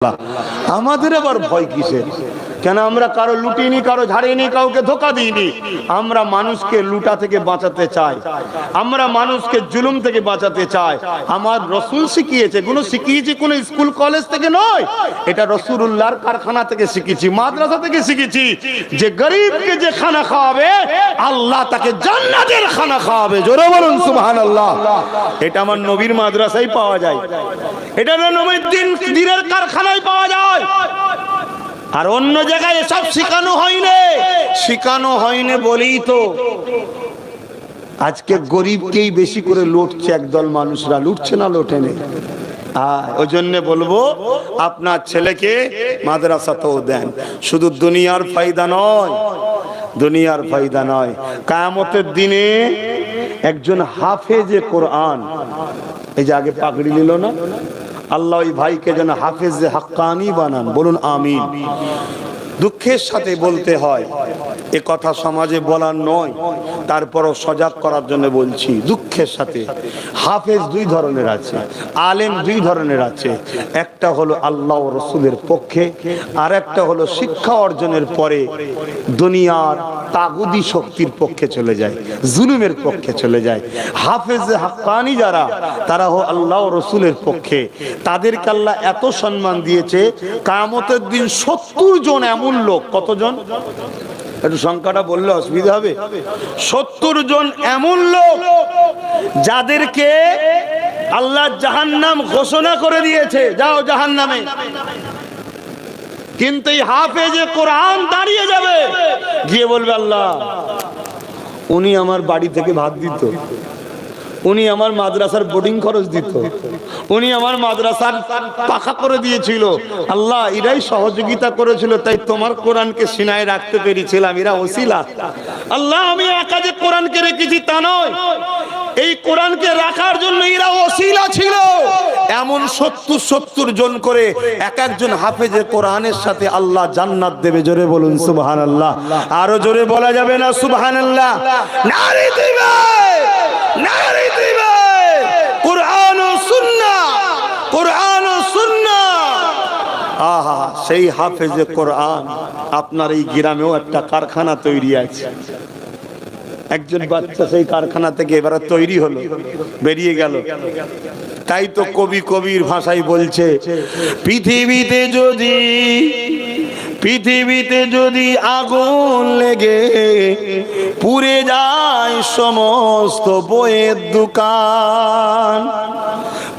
了。আমাদের আবার ভয় কিসের? কেন আমরা কারও লুটিনি, কারও ঝাড়িনি, কাউকে ধোকা দিইনি? আমরা মানুষকে লুটা থেকে বাঁচাতে চাই। আমরা মানুষকে জুলুম থেকে বাঁচাতে চাই। আমার রসুল শিখিয়েছে, কোনো শিখিয়েছি কোনো স্কুল, কলেজ থেকে নয়। এটা রসুল্লাহর কারখানা থেকে শিখেছি, মাদ্রাসা থেকে শিখেছি। যে গরিবকে যে খানা খাওয়াবে, আল্লাহ তাকে জান্নাতের খানা খাওয়াবে। জোরে বলুন, সুবহানাল্লাহ। এটা আমার নবীর মাদ্রাসায় পাওয়া যায়। এটা নবীর দিন, দিনের কারখানায় পাওয়া যায়। আর অন্য জায়গায় এসব শিখানো হয়নি। শিখানো হয়নি বলেই তো। আজকে গরিবকেই বেশি করে লুটছে একদল মানুষরা। লুটছে না লোটেনে ওই জন্য বলব, আপনার ছেলেকে মাদ্রাসাতেও দেন। শুধু দুনিয়ার ফায়দা নয়, দুনিয়ার ফায়দা নয়। কায়ামতের দিনে একজন হাফেজে কোরআন, এই যে আগে পাগড়ি নিল না? আল্লাহ ওই ভাইকে যেন হাফেজ হাক্কানি বানান। বলুন আমিন। দুঃখের সাথে বলতে হয়, এ কথা সমাজে বলার নয়, তারপরও সজাগ করার জন্য বলছি, দুঃখের সাথে। হাফেজ দুই ধরনের আছে, আলেম দুই ধরনের আছে, একটা হলো আল্লাহ রসুলের পক্ষে, আর একটা হলো শিক্ষা অর্জনের পরে দুনিয়ার তাগুদি শক্তির পক্ষে চলে যায়, জুলুমের পক্ষে চলে যায়। হাফেজ হাক্কানি যারা, তারা হো আল্লাহ রসুলের পক্ষে। তাদেরকে আল্লাহ এত সম্মান দিয়েছে কামতের দিন সত্তর জন এমন লোক। কতজন? একটু সংখ্যাটা বললে অসুবিধা হবে। সত্তর জন এমন লোক যাদেরকে আল্লাহ জাহান্নাম ঘোষণা করে দিয়েছে। যাও জাহান্নামে। কিন্তু এই হাফেজে কোরআন দাঁড়িয়ে যাবে। গিয়ে বলবে, আল্লাহ, উনি আমার বাড়ি থেকে ভাত দিত। উনি আমার মাদ্রাসার বোর্ডিং খরচ দিত। উনি আমার মাদ্রাসার পাখা করে দিয়েছিল। আল্লাহ, এরাই সহযোগিতা করেছিল, তাই তোমার কোরআনকে সিনায় রাখতে পেরেছিলাম, এরা ওসিলা। আল্লাহ, আমি একা যে কোরআনকে রেখেছি তা নয়। এই কোরআনকে রাখার জন্য এরা ওসিলা ছিল। এমন সত্তর সত্তর জন করে এক একজন হাফেজে কোরআনের সাথে আল্লাহ জান্নাত দেবে। জোরে বলুন সুবহান আল্লাহ আরও জোরে বলা যাবে না সুবহান আল্লাহ নারী দিবে! সেই হাফেজে কোরআন, আপনার এই গ্রামেও একটা কারখানা তৈরি আছে। একজন বাচ্চা সেই কারখানা থেকে এবারে তৈরি হলো, বেরিয়ে গেল। তাই তো কবি কবির ভাষায় বলছে, পৃথিবীতে যদি পৃথিবীতে যদি আগুন লেগে, পুড়ে যায় সমস্ত বইয়ের দোকান।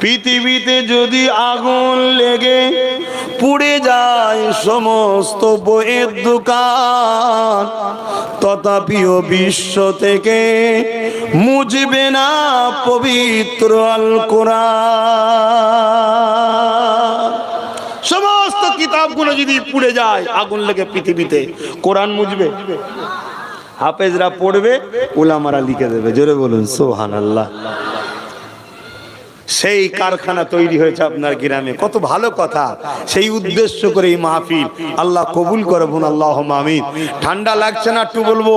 পৃথিবীতে যদি আগুন লেগে পুড়ে যায় সমস্ত বইয়ের দোকান তথাপিও বিশ্ব থেকে মুজবে না পবিত্র আল কোরআন সমস্ত কিতাবগুলো যদি পুড়ে যায়, আগুন লেগে পৃথিবীতে, কোরআন মুজবে। হাফেজরা পড়বে, উলামারা লিখে দেবে। জোরে বলুন সোহান আল্লাহ সেই কারখানা তৈরি হয়েছে আপনার গ্রামে। কত ভালো কথা। সেই উদ্দেশ্য করে এই মাহফিল। আল্লাহ কবুল করবুন আল্লাহ আমিন। ঠান্ডা লাগছে না একটু বলব?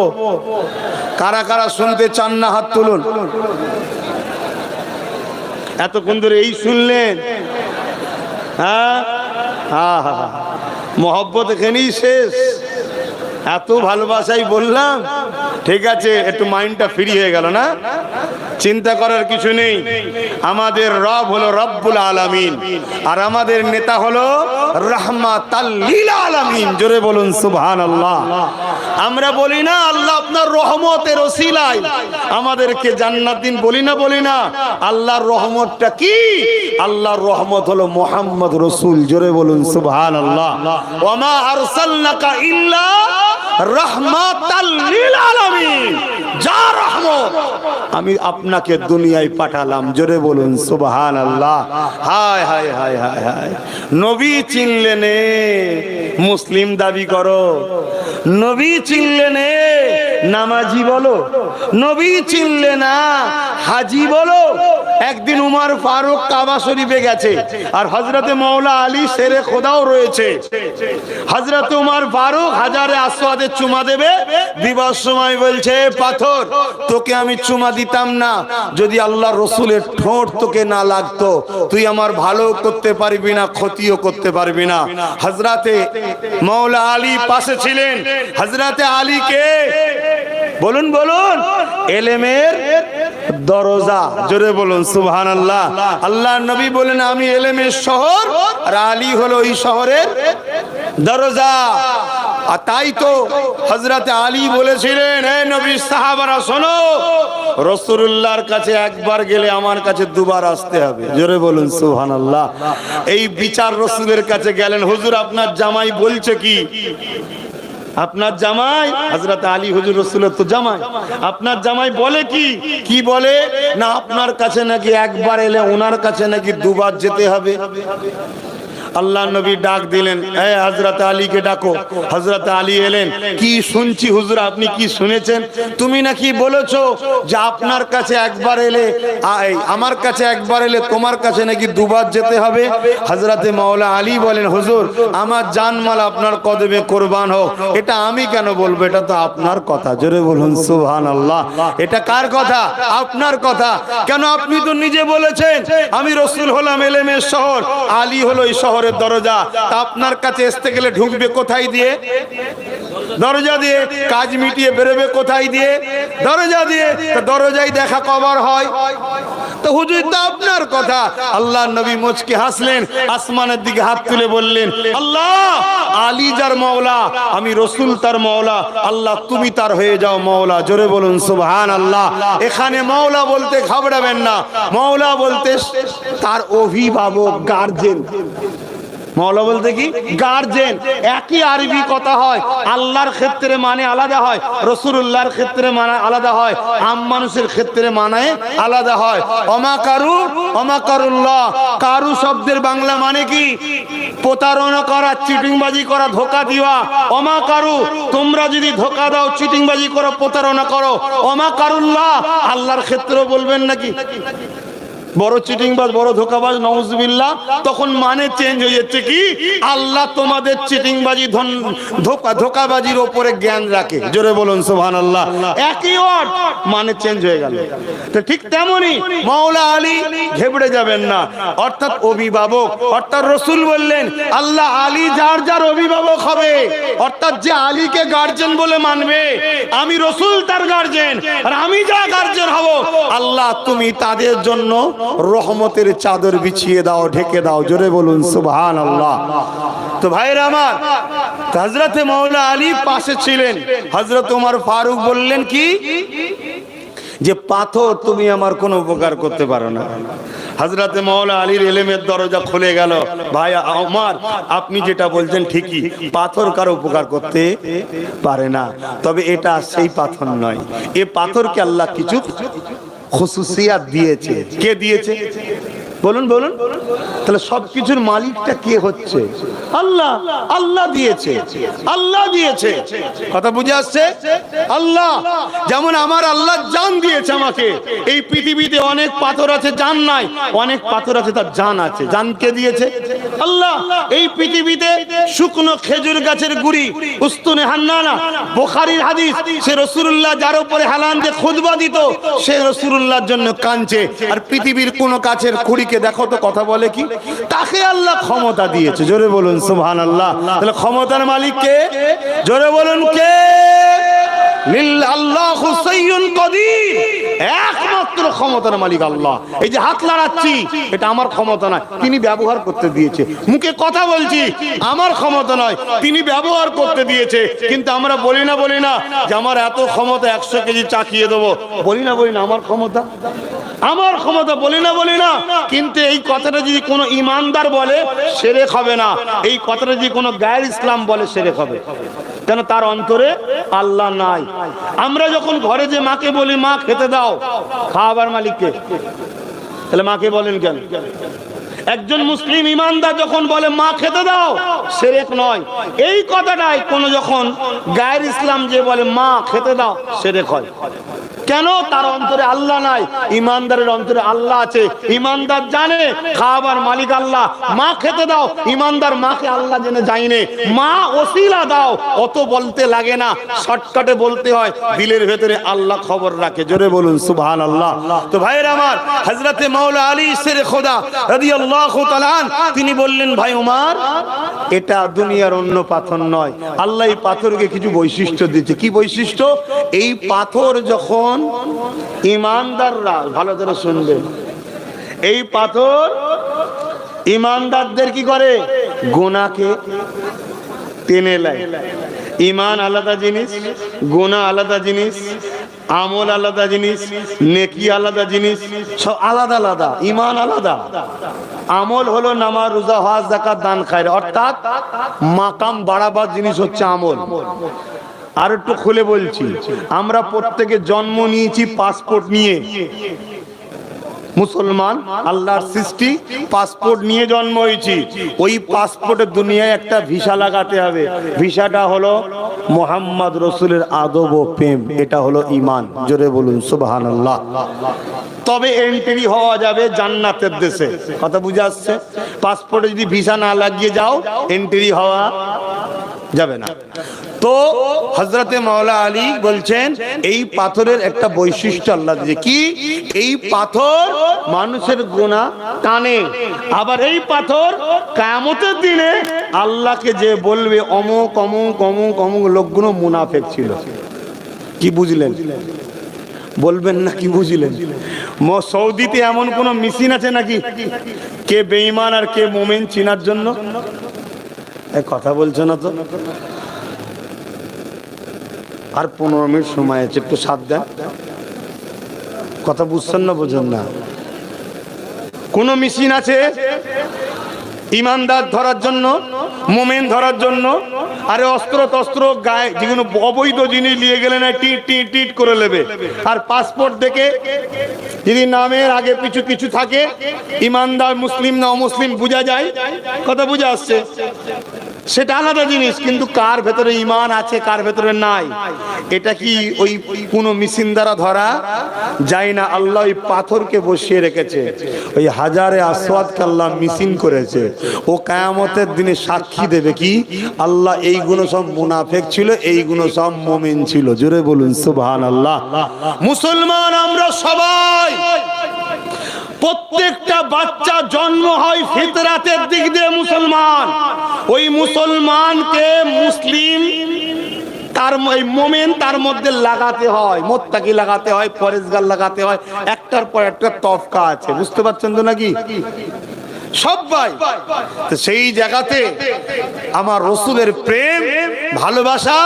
কারা কারা শুনতে চান না, হাত তুলুন। এতক্ষণ ধরে এই শুনলেন? হ্যাঁ? হ্যাঁ হ্যাঁ মহব্বত এখানেই শেষ। এত ভালোবাসাই বললাম। ঠিক আছে, একটু মাইন্ডটা ফ্রি হয়ে গেল না? চিন্তা করার কিছু নেই। আমাদের রব হলো রব্বুল আলামিন। আর আমাদের নেতা হলো রহমাত আলামিন। জোরে বলুন, সুবহানাল্লাহ। আমরা বলি না, আল্লাহ আপনার রহমতের ওসিলায়। আমাদেরকে জান্নাত দিন বলি না বলি না। আল্লাহর রহমতটা কি? আল্লাহর রহমত হলো মোহাম্মদ রসুল। জোরে বলুন, সুবহানাল্লাহ। ওমা আরসালনাকা ইল্লা যা রহমত। আমি আপনাকে দুনিয়ায় পাঠালাম। জোরে বলুন সুবহান আল্লাহ হায় হায় হায় হায় হায়। নবী চিনলে নে মুসলিম দাবি করো। নবী চিনলে নে নামাজি বলো। নবী চিনলে না, হাজি বলো। একদিন উমার ফারুক কাবা শরীফে গেছে আর হজরতে মৌলা আলী শেরে খোদাও রয়েছে। হজরত উমার ফারুক হাজারে আসওয়াদে চুমা দেবে দিবার সময় বলছে, পাথর, তোকে আমি চুমা দিতাম না। যদি আল্লাহ রসুলের ঠোঁট তোকে না লাগতো, তুই আমার ভালো করতে পারবি না, ক্ষতিও করতে পারবি না। হজরতে মৌলা আলী পাশে ছিলেন। হজরতে আলীকে বলুন বলুন। এলেমের দরজা, জোরে বলুন সুবহান আল্লাহ নবী বলেন, আমি এলেমের শহর আর আলী হলো ওই শহরের দরজা। আর তাই তো হজরতে আলী বলেছিলেন, হে নবী, সাহাবারা, শোনো রসুল্লাহর কাছে একবার গেলে আমার কাছে দুবার আসতে হবে। জোরে বলুন সুবহান আল্লাহ এই বিচার রসুলের কাছে গেলেন, হুজুর, আপনার জামাই বলছে কি? আপনার জামাই হজরত আলী হুজুর রসুলের তো জামাই। আপনার জামাই বলে কি? কি বলে? না, আপনার কাছে নাকি একবার এলে ওনার কাছে নাকি দুবার যেতে হবে। আল্লাহ নবী ডাক দিলেন, এ হজরত আলীকে ডাকো। হজরত আলী এলেন, কি শুনছি হুজুর, আপনি কি শুনেছেন? তুমি নাকি বলেছ যে আপনার কাছে একবার এলে আমার কাছে একবার এলে তোমার কাছে নাকি দুবার যেতে হবে? হজরতে মাওলা আলী বলেন, হুজুর, আমার জানমাল আপনার কদমে কোরবান হোক। এটা আমি কেন বলব? এটা তো আপনার কথা। জোরে বলুন সুবহান আল্লাহ এটা কার কথা? আপনার কথা। কেন আপনি তো নিজে বলেছেন, আমি রসুল হলাম এলেমের শহর, আলী হলো এই শহরের দরজা, তা আপনার কাছে আসতে গেলে ঢুকবে কোথায় দিয়ে? দরজা দিয়ে কাজ মিটিয়ে বেরোবে কোথায় দিয়ে? দরজা দিয়ে দরজায় দেখা কবার হয়? তো হুজুর, তো আপনার কথা। আল্লাহ নবী মুচকে হাসলেন, আসমানের দিকে হাত তুলে বললেন, আল্লাহ, আলী যার মওলা, আমি রসুল তার মওলা, আল্লাহ তুমি তার হয়ে যাও মওলা। জোরে বলুন সুবহান আল্লাহ এখানে মওলা বলতে ঘাবড়াবেন না। মওলা বলতে তার অভিভাবক গার্জেন মৌলা বলতে কি? গার্জেন একই আরবি কথা হয়। আল্লাহর ক্ষেত্রে মানে আলাদা হয়। রসুল্লাহর ক্ষেত্রে মানে আলাদা হয়। আম মানুষের ক্ষেত্রে মানে আলাদা হয়। অমাকারু অমাকারুল্লাহ কারু শব্দের বাংলা মানে কি? প্রতারণা করা, চিটিংবাজি করা, ধোকা দিওয়া। অমাকারু তোমরা যদি ধোকা দাও, চিটিংবাজি করো, প্রতারণা করো। অমাকারুল্লাহ আল্লাহর ক্ষেত্রেও বলবেন নাকি? বড় চিটিংবাজ, বড় ধোকাবাজ, নওয়াজবিল্লাহ, তখন মানে চেঞ্জ হয়ে যাচ্ছে কি? আল্লাহ তোমাদের চিটিংবাজি ধন- ধোকা ধোকাবাজির ওপরে জ্ঞান রাখে। জোরে বলুন সোহান আল্লাহ একই ওয়ার্ড মানে চেঞ্জ হয়ে গেল। তো ঠিক তেমনি মাওলা আলী ঘেবড়ে যাবেন না। অর্থাৎ অভিভাবক, অর্থাৎ রসুল বললেন, আল্লাহ আলী যার যার অভিভাবক হবে, অর্থাৎ যে আলীকে গার্জেন বলে মানবে, আমি রসুল তার গার্জেন আর আমি যা গার্জেন হব, আল্লাহ তুমি তাদের জন্য রহমতের চাদর বিছিয়ে দাও, ঢেকে দাও, জোরে বলুন সুবহান আল্লাহ তো ভাইরা আমার হজরতে মৌলা আলী পাশে ছিলেন। হজরত উমর ফারুক বললেন কি? যে পাথর তুমি আমার কোনো উপকার করতে পারো না। হজরতে মৌলা আলীর এলেমের দরজা খুলে গেল। ভাই আমার আপনি যেটা বলছেন ঠিকই। পাথর কারও উপকার করতে পারে না। তবে এটা সেই পাথর নয়। এ পাথরকে আল্লাহ কিছু খুশুসিয়াত দিয়েছে। কে দিয়েছে? বলুন বলুন। তাহলে সবকিছুর মালিকটা কে হচ্ছে? আল্লাহ আল্লাহ দিয়েছে। আল্লাহ দিয়েছে। কথা বুঝে আসছে? আল্লাহ, যেমন আমার আল্লাহ জান দিয়েছে আমাকে, এই পৃথিবীতে অনেক পাথর আছে, জান নাই। অনেক পাথর আছে, তার জান আছে। জান কে দিয়েছে? আল্লাহ, এই পৃথিবীতে শুকনো খেজুর গাছের গুড়ি, উস্তুনে হান্নানা, বোখারির হাদিস, সে রসুল্লাহ যার উপরে হালান যে খুদবা দিত, সে রসুল্লাহর জন্য কাঁদছে। আর পৃথিবীর কোন কাছের খুঁড়িকে দেখো তো কথা বলে কি? তাকে আল্লাহ ক্ষমতা দিয়েছে। জোরে বলুন সুবহান আল্লাহ তাহলে ক্ষমতার মালিক কে? জোরে বলুন, কে? লিল আল্লাহ হুসাইয়ুন কদির। একমাত্র ক্ষমতার মালিক আল্লাহ। এই যে হাত লাড়াচ্ছি এটা আমার ক্ষমতা নয়, তিনি ব্যবহার করতে দিয়েছে। মুখে কথা বলছি, আমার ক্ষমতা নয়, তিনি ব্যবহার করতে দিয়েছে। কিন্তু আমরা বলি না বলি না যে আমার এত ক্ষমতা একশো কেজি চাকিয়ে দেবো। বলি না বলি না, আমার ক্ষমতা? আমার ক্ষমতা বলি না বলি না। কিন্তু এই কথাটা যদি কোনো ইমানদার বলে, সেরেক হবে না। এই কথাটা যদি কোনো গায়ের ইসলাম বলে, সেরেক হবে। কেন তার অন্তরে আল্লাহ নাই। আমরা যখন ঘরে যে মাকে বলি, মা, খেতে দাও। খাওয়াবার মালিককে। তাহলে মাকে বলেন কেন? একজন মুসলিম ইমানদার যখন বলে, মা, খেতে দাও, সেরেক নয়। এই কথাটাই কোন যখন গায়ের ইসলাম যে বলে, মা, খেতে দাও, সেরেক হয়। কেন? তার অন্তরে আল্লাহ নাই। ইমানদারের অন্তরে আল্লাহ আছে। ইমানদার জানে, খাবার মালিক আল্লাহ। মা খেতে দাও, ইমানদার মাকে আল্লাহ জেনে যায়নি। মা ওসিলা দাও, অত বলতে লাগে না। শর্টকাটে বলতে হয়, দিলের ভেতরে আল্লাহ খবর রাখে। জোরে বলুন সুবহান আল্লাহ তো ভাইয়ের আমার হজরতে মাওলা আলী শেরে খোদা রাদিয়াল্লাহু তাআলা তিনি বললেন, ভাই ওমর এটা দুনিয়ার অন্য পাথর নয়। আল্লাহ এই পাথরকে কিছু বৈশিষ্ট্য দিয়েছে। কি বৈশিষ্ট্য? এই পাথর যখন ইমানদাররা, ভালো করে শুনবেন এই পাথর ইমানদারদের কি করে? গোনাকে টেনে নেয়। ইমান আলাদা জিনিস গোনা আলাদা জিনিস, আমল আলাদা জিনিস, নেকি আলাদা জিনিস, সব আলাদা আলাদা ইমান আলাদা। আমল হলো নামাজ, রোজা, হজ জাকাত দান খায় অর্থাৎ মাকাম বাড়াবার জিনিস হচ্ছে আমল। আর একটু খুলে বলছি, আমরা প্রত্যেকে জন্ম নিয়েছি পাসপোর্ট নিয়ে। মুসলমান, আল্লাহর সৃষ্টি পাসপোর্ট নিয়ে জন্ম হয়েছি। ওই পাসপোর্টের দুনিয়ায় একটা ভিসা লাগাতে হবে। ভিসাটা হলো মোহাম্মদ রসুলের আদব ও প্রেম। এটা হলো ইমান জোরে বলুন সুবাহান আল্লাহ তবে এন্ট্রি হওয়া যাবে জান্নাতের দেশে। কথা বুঝে আসছে? পাসপোর্টে যদি ভিসা না লাগিয়ে যাও এন্ট্রি হওয়া যাবে না। তো হজরতে মাওলা আলী বলছেন, এই পাথরের একটা বৈশিষ্ট্য আল্লাহ দিয়েছে। কি? এই পাথর মানুষের গোনা টানে। আবার এই পাথর কায়ামতের দিনে আল্লাহকে যে বলবে, অমুক অমুক অমুক অমুক লোকগুলো মুনাফেক ছিল। কি বুঝলেন? বলবেন না কি বুঝলেন? সৌদিতে এমন কোন মেশিন আছে নাকি? কে বেঈমান আর কে মোমেন চিনার জন্য? কথা বলছো না তো? আর পনেরো মিনিট সময় আছে, একটু সাথ দেন। কথা বুঝছেন না, বোঝেন না। কোন মেশিন আছে ইমানদার ধরার জন্য, মোমেন ধরার জন্য, আরে অস্ত্র তস্ত্র গায়ে যেগুলো অবৈধ জিনিস নিয়ে গেলে না, টিট টিট টিট করে নেবে। আর পাসপোর্ট দেখে যদি নামের আগে পিছু কিছু থাকে, ইমানদার মুসলিম না অমুসলিম, বোঝা যায়? কথা বুঝে আসছে? সেটা আলাদা জিনিস, কিন্তু কার ভেতরে ইমান আছে, কার ভেতরে নাই? এটা কি ওই কোনো মেশিন দ্বারা ধরা যায় না? আল্লাহ ওই পাথরকে বসিয়ে রেখেছে। ওই হাজারে আসওয়াদকে আল্লাহ মিসিন করেছে। ও কায়ামতের দিনে সাক্ষী দেবে কি? আল্লাহ এইগুলো সব মুনাফেক ছিল, এইগুলো সব মোমেন ছিল। জোরে বলুন সুবহান আল্লাহ মুসলমান আমরা সবাই প্রত্যেকটা বাচ্চা জন্ম হয় ফিতরাতের দিক দিয়ে মুসলমান। ওই মুসলমানকে মুসলিম তার মোমেন তার মধ্যে লাগাতে হয়, মোত্তাকি লাগাতে হয়, পরেশগার লাগাতে হয়, একটার পর একটা তফকা আছে। বুঝতে পারছেন তো নাকি? সবাই। সেই জায়গাতে আমার রসুলের প্রেম ভালোবাসা,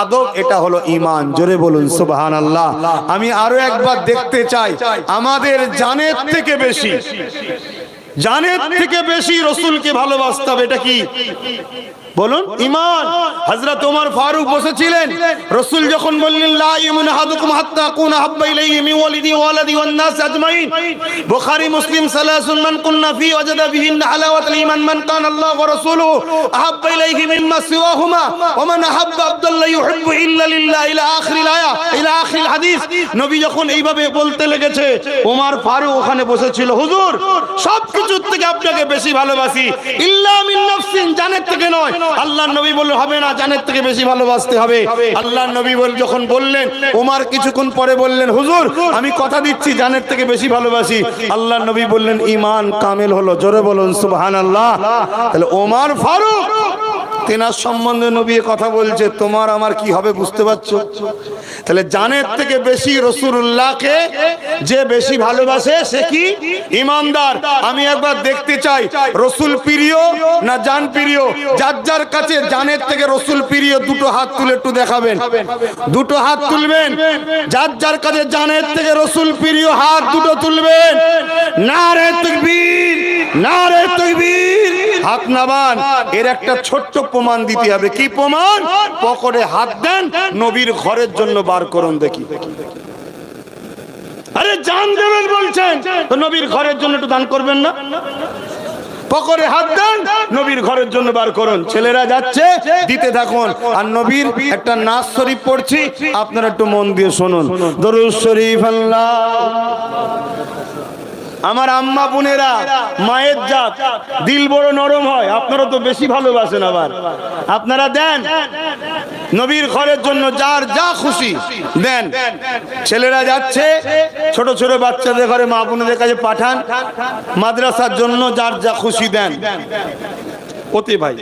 আদব, এটা হলো ইমান জোরে বলুন সুবহান আল্লাহ আমি আরও একবার দেখতে চাই, আমাদের জানের থেকে বেশি। জানের থেকে বেশি রসুলকে ভালোবাসতে হবে, এটা কি? বলুন, ইমান। হযরত ওমর ফারুক বসেছিলেন। রাসূল যখন বললেন, লা হাত্তা কুনা হাব্বা ইলাইহি ওয়ালিদি ওয়ালাদি ওয়ান নাস আজমাইন। বুখারী, মুসলিম, সালাসুন মান কুননা ফি ওয়াজাদা বিহিন হালাওয়াতুল মান কানা আল্লাহ ওয়া রাসূলুহু আহাব্বা ইলাইহি মিম্মা সিওয়াহুমা ওয়া মান আহাব্বা আব্দুল্লাহ ইউহিব্বু ইল্লা লিল্লাহ ইলা আখিরিল আয়া, ইলা আখিরিল হাদিস। নবী যখন এইভাবে বলতে লেগেছে, ওমর ফারুক ওখানে বসেছিল, হুজুর সব কিছুর থেকে আপনাকে বেশি ভালোবাসি। ইল্লা মিন নাফসিন, জানের থেকে নয়। আল্লাহর নবী বললেন হবে না জানের থেকে বেশি ভালোবাসতে হবে। আল্লাহ নবী বল যখন বললেন উমার কিছুক্ষণ পরে বললেন হুজুর আমি কথা দিচ্ছি জানের থেকে বেশি ভালোবাসি। আল্লাহ নবী বললেন ইমান কামেল হলো। জোরে বলুন সুবহানাল্লাহ। তাহলে ওমার ফারুক তেনার সম্বন্ধে নবী কথা বলছে, তোমার আমার কি হবে বুঝতে পারছ? তাহলে জানের থেকে বেশি রসুল্লাহকে যে বেশি ভালোবাসে, সে কি? ইমানদার। আমি একবার দেখতে চাই, রসুল প্রিয় না জান প্রিয়? যার যার কাছে জানের থেকে রসুল প্রিয়, দুটো হাত তুলে একটু দেখাবেন। দুটো হাত তুলবেন। যার যার কাছে জানের থেকে রসুল প্রিয়, হাত দুটো তুলবেন। না রে তকবীর না রে তকবীর। হাত নাবান এর একটা ছোট্ট প্রমাণ দিতে হবে। কি প্রমাণ? পকেটে হাত দেন, নবীর ঘরের জন্য বার করুন দেখি। আরে জান দেবেন বলছেন নবীর ঘরের জন্য একটু দান করবেন না? পকরে হাত দেন, নবীর ঘরের জন্য বার করুন। ছেলেরা যাচ্ছে, দিতে থাকুন। আর নবীর একটা নাচ শরীফ পড়ছি, আপনারা একটু মন দিয়ে শুনুন। দরুদ শরীফ আল্লাহ। আমার আম্মা বোনেরা, মায়ের জাত, দিল বড় নরম হয়, আপনারা তো বেশি ভালোবাসেন আবার। আপনারা দেন, নবীর ঘরের জন্য যার যা খুশি দেন। ছেলেরা যাচ্ছে, ছোট ছোট বাচ্চাদের ঘরে মা বোনেদের কাছে পাঠান, মাদ্রাসার জন্য যার যা খুশি দেন। ওতে ভাই।